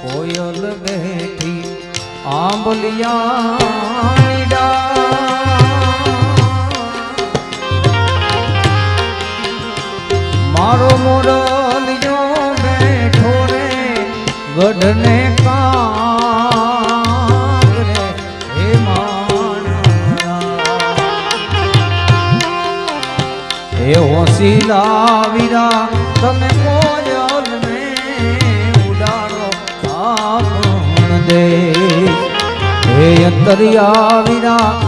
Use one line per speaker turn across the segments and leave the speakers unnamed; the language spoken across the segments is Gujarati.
કોયલ બેઠી આંબલિયા મારો મોરલિયો બેઠો રે ગઢને
એ
હોશીલા વિરા તમે દે. હે અંતરિયા વિના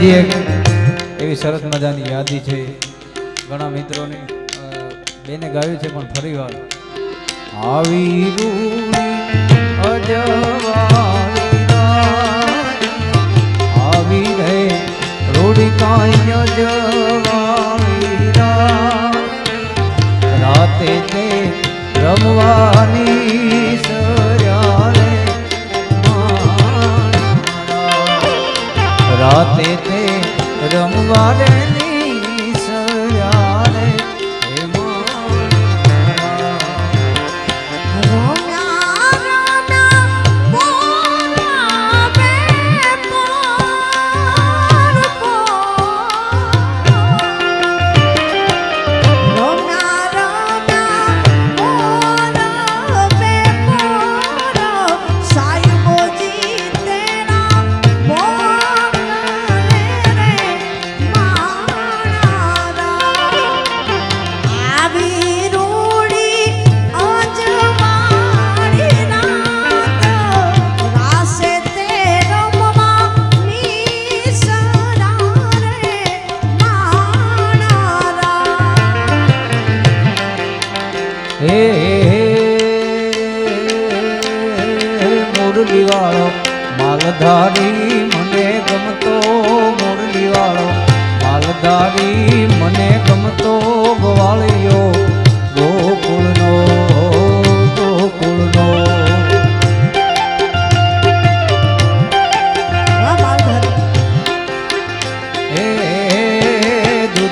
બીજી એક એવી સરસ મજાની યાદી છે. ઘણા મિત્રોને બેને ગાયું છે પણ ફરી વાર. આવી આવી રે રોડી કાય જવાળી રાતે રમવાની રાતે તે
રમવા રે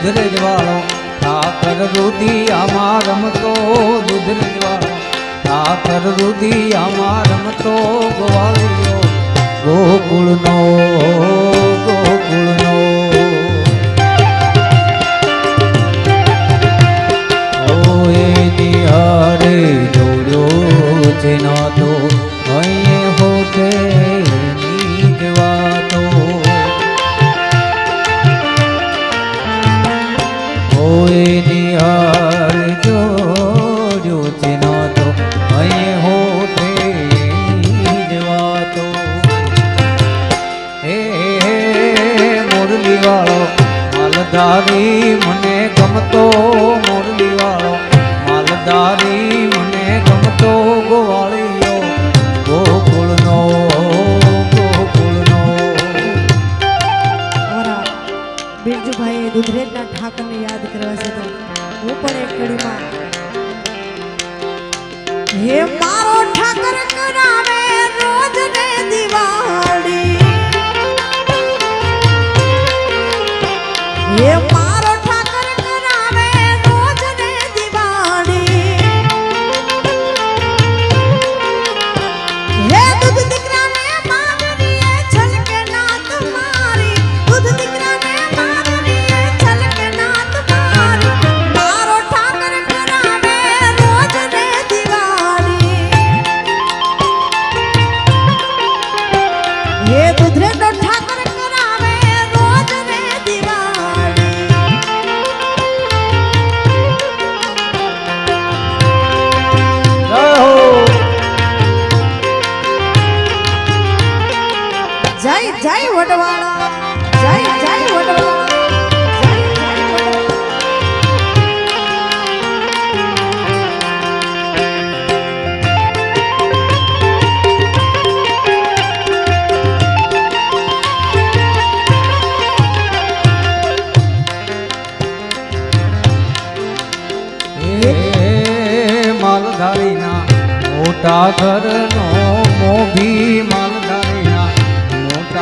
દૂધરજ વાળો ઠાકર રૂધી આમાં રમતો દૂધરજ વાળો ઠાકર રૂધી આમાં રમતો ગોવાળિયો ગોકુળનો ગોકુળનો. માલધારી મને ગમતો મુરલી વાળો માલધારી મને ગમતો ગોવાળીઓ ગોકુળનો ગોકુળનો.
બિરજુભાઈએ દુધરેજના ઠાકરને યાદ કરવા છે તો હું પણ એક કડીમાં. હે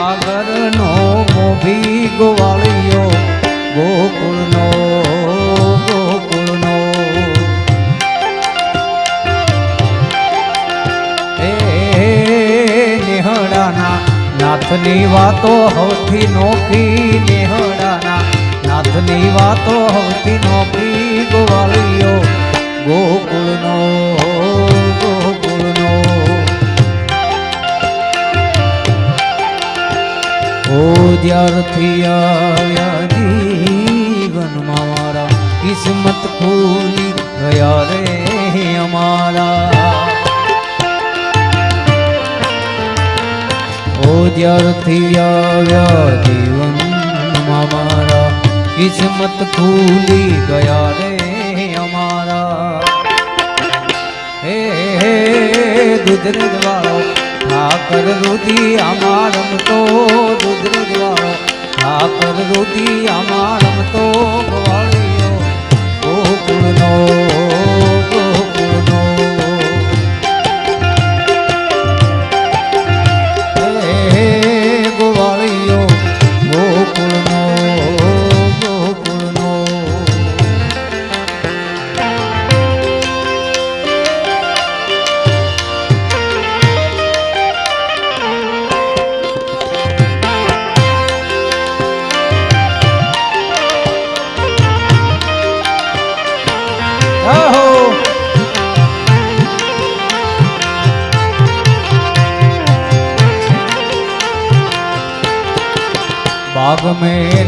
મોટા નો મોભી ગોવાળિયો, ગોકુળનો ગોકુળનો. એ નિહળાના નાથની વાતો હવથી નોખી નિહળાના નાથની વાતો હવથી નોખી, ગોવાળિયો, ગોકુળનો. ઓ જ્યારથી આવ્યા જીવનમાં મારા. કિસ્મત ખુલી ગયા રે અમારા. ઓ જ્યારથી આવ્યા જીવનમાં મારા. કિસ્મત ખુલી ગયા રે અમારા. હે હે દૂધ વાળો ઠાકર રુદી અમારમ તો દુધરેજ વાળો ઠાકર રુદી અમારમ તો ગવાળિયો ગોકુળનો बाग में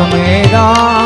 મેરા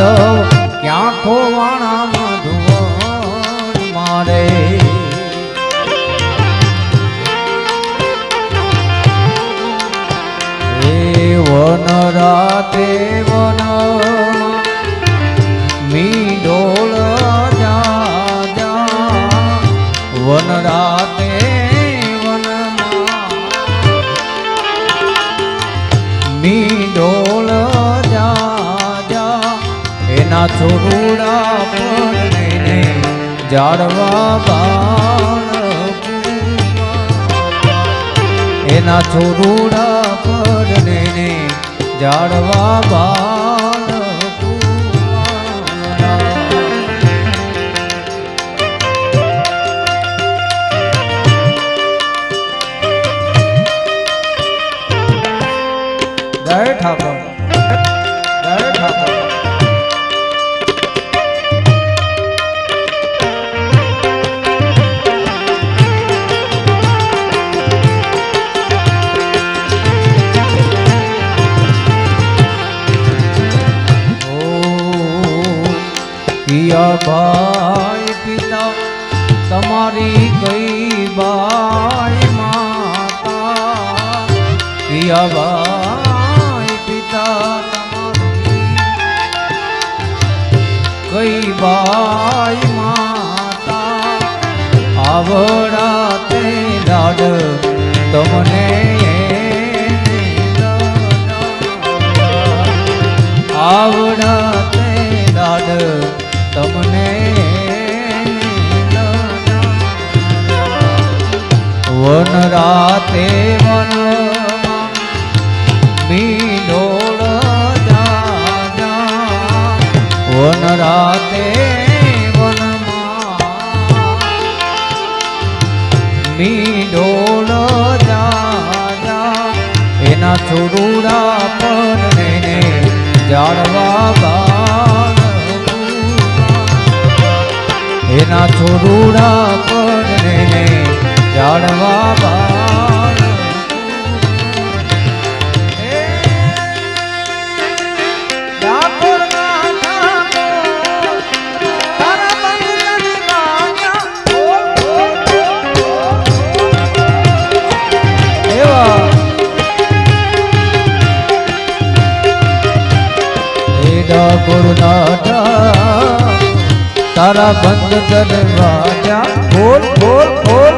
માધવ ક્યાં ખોવાણા મધુવન મારે. વન રાતે ના છોરુડા પડને જાળવા બા બાઈ માતા આવડા તે લાડ તમને આવડા તે લાડ તમને વન રાતે વન મીનો વનરા ના છોરુડા પણ જાળવા બાળ એના છોરુડા પણ જાળવા બાળ જા ગુરુનાથા તારા બંધ કરવા જા બોલ બોલ બોલ.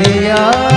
দিয়া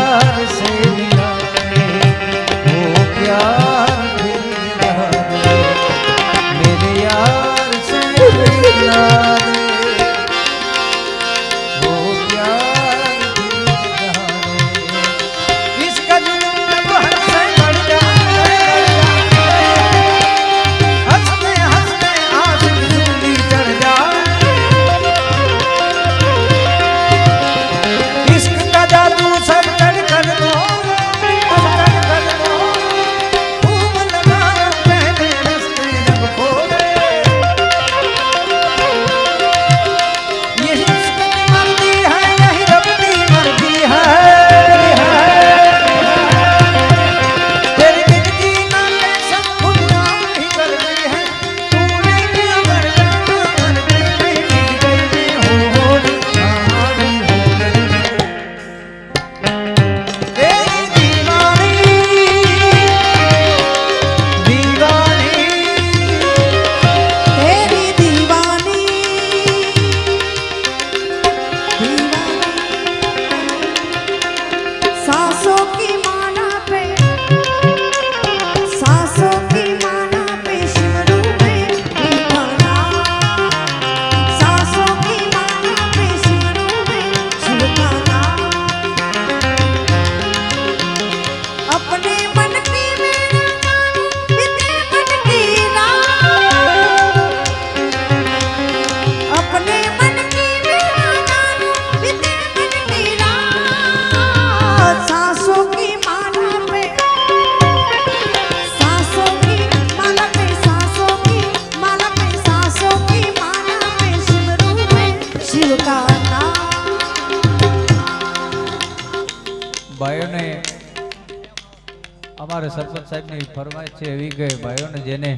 છે એવી કે ભાઈઓને જેને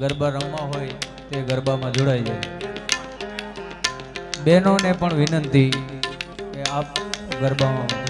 ગરબા રમવા હોય તે ગરબામાં જોડાઈ જાય. બહેનોને પણ વિનંતી કે આપ ગરબામાં